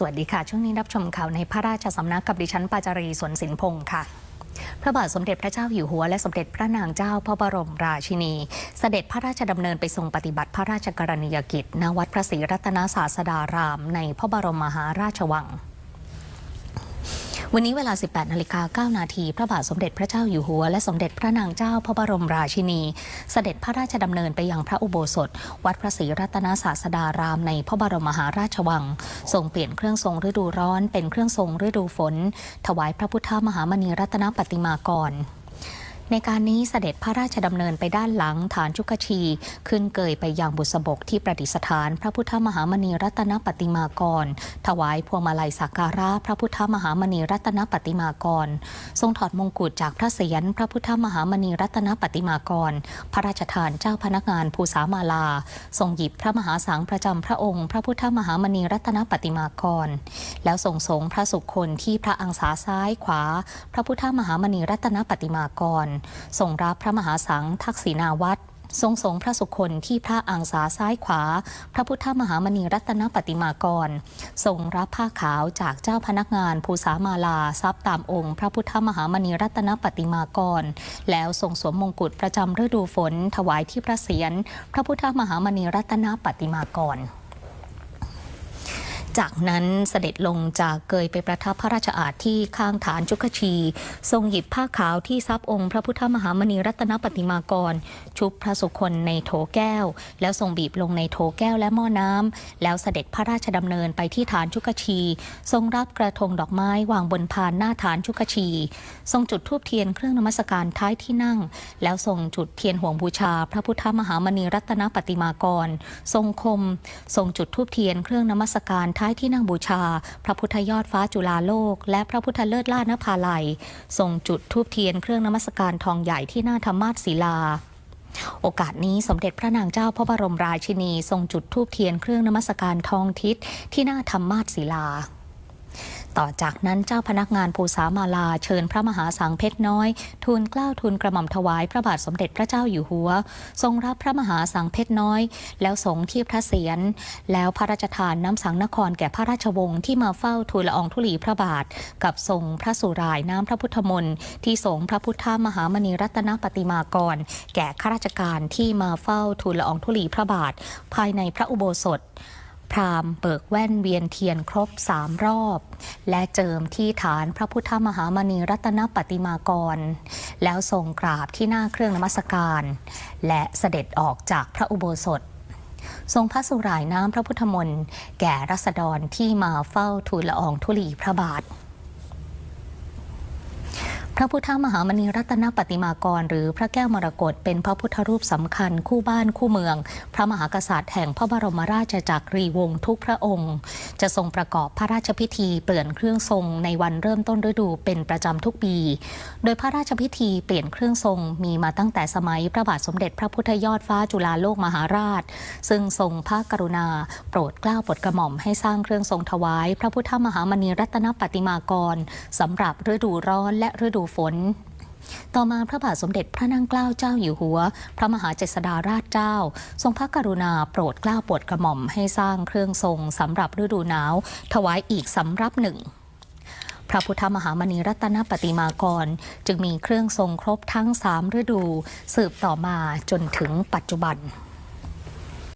สวัสดีค่ะ ช่วงนี้รับชมข่าวในพระราชสำนักกับดิฉันปาจารีสวนสินพงศ์ค่ะพระบาทสมเด็จพระเจ้าอยู่หัวและสมเด็จพระนางเจ้าพระบรมราชินี เสด็จพระราชดำเนินไปทรงปฏิบัติพระราชกรณียกิจณวัดพระศรีรัตนศาสดาราม ในพระบรมมหาราชวัง วันนี้เวลา 18นาฬิกา9นาทีพระบาทสมเด็จพระเจ้าอยู่หัว และสมเด็จพระนางเจ้าพระบรมราชินี เสด็จพระราชดำเนินไปยังพระอุโบสถ วัดพระศรีรัตนศาสดารามในพระบรมมหาราชวัง ทรงเปลี่ยนเครื่องทรงฤดูร้อนเป็นเครื่องทรงฤดูฝน ถวายพระพุทธมหามณีรัตนปฏิมากร ในการนี้เสด็จพระราชดำเนินไปด้านหลังฐานจุกชี ขึ้นเกยไปยังบุษบกที่ประดิษฐาน พระพุทธมหามณีรัตนปฏิมากร ถวายพวงมาลัยสักการะพระพุทธมหามณีรัตนปฏิมากร ทรงถอดมงกุฎจากพระเศียรพระพุทธมหามณีรัตนปฏิมากร พระราชทานเจ้าพนักงานภูษามาลา ทรงหยิบพระมหาสังประจำพระองค์ พระพุทธมหามณีรัตนปฏิมากร แล้วทรงสงพระสุคนที่พระอังสาซ้ายขวา พระพุทธมหามณีรัตนปฏิมากรทรงรับพระมหาสังทักษิณาวัตรทรงสงพระสุคนที่พระอังสาซ้ายขวา พระพุทธมหามณีรัตนปฏิมากรทรงรับผ้าขาวจากเจ้าพนักงานภูษามาลาทรัพย์ตามองค์ พระพุทธมหามณีรัตนปฏิมากร แล้วทรงสวมมงกุฎประจำฤดูฝน ถวายที่พระเศียรพระพุทธมหามณีรัตนปฏิมากร จากนั้นเสด็จลงจากเกยไปประทับพระราชอาณที่ข้างฐานจุกชี ทรงหยิบผ้าขาวที่ซับองค์พระพุทธมหามณีรัตนปฏิมากร ชุบพระสุคนในโถแก้ว แล้วทรงบีบลงในโถแก้วและหม้อน้ำแล้วเสด็จพระราชดำเนินไปที่ฐานจุกชี ทรงรับกระทงดอกไม้วางบนพานหน้าฐานจุกชี ทรงจุดธูปเทียนเครื่องนมัสการท้ายที่นั่ง แล้วทรงจุดเทียนห่วงบูชา พระพุทธมหามณีรัตนปฏิมากร ทรงคม ทรงจุดธูปเทียนเครื่องนมัสการท้ายที่นั่งบูชา พระพุทธยอดฟ้าจุฬาโลก และพระพุทธเลิศล่านภาลัยทรงจุดทูปเทียนเครื่องนมัสการทองใหญ่ที่หน้าธรรมาสศิลาโอกาสนี้สมเด็จพระนางเจ้าพระบรมราชินี ทรงจุดธูปเทียนเครื่องนมัสการทองทิศที่หน้าธรรมาสศิลา ต่อจากนั้นเจ้าพนักงานภูษามาลาเชิญพระมหาสังเพชรน้อย ทูลเกล้าทูลกระหม่อมถวายพระบาทสมเด็จพระเจ้าอยู่หัว ทรงรับพระมหาสังเพชรน้อย แล้วสงที่พระเศียรแล้วพระราชทานน้ำสังนครแก่พระราชวงศ์ที่มาเฝ้าทูลละอองธุลีพระบาท กับทรงพระสุรายน้ำพระพุทธมนต์ที่สงพระพุทธมหามณีรัตนปฏิมากร แก่ข้าราชการที่มาเฝ้าทูลละอองธุลีพระบาท ภายในพระอุโบสถ พราหมณ์เบิกแว่นเวียนเทียนครบสามรอบ และเจิมที่ฐานพระพุทธมหามณีรัตนปฏิมากร แล้วทรงกราบที่หน้าเครื่องนมัสการ และเสด็จออกจากพระอุโบสถ ทรงพระสุรายน้ำพระพุทธมนต์แก่รัษฎรที่มาเฝ้าทูลละอองธุลีพระบาท พระพุทธมหามณีรัตนปฏิมากร หรือพระแก้วมรกตเป็นพระพุทธรูปสำคัญคู่บ้านคู่เมือง พระมหากษัตริย์แห่งพระบรมราชจักรีวงศ์ทุกพระองค์ จะทรงประกอบพระราชพิธีเปลี่ยนเครื่องทรงในวันเริ่มต้นฤดูเป็นประจำทุกปี โดยพระราชพิธีเปลี่ยนเครื่องทรงมีมาตั้งแต่สมัยพระบาทสมเด็จพระพุทธยอดฟ้าจุฬาโลกมหาราช ซึ่งทรงพระกรุณา โปรดเกล้าโปรดกระหม่อมให้สร้างเครื่องทรงถวาย พระพุทธมหามณีรัตนปฏิมากรสำหรับฤดูร้อนและฤดูฝน ต่อมาพระบาทสมเด็จพระนั่งเกล้าเจ้าอยู่หัว พระมหาเจษฎาราชเจ้า ทรงพระกรุณาโปรดเกล้าโปรดกระหม่อมให้สร้างเครื่องทรงสำหรับฤดูหนาว ถวายอีกสำรับหนึ่งพระพุทธมหามณีรัตนปฏิมากร จึงมีเครื่องทรงครบทั้งสามฤดู สืบต่อมาจนถึงปัจจุบัน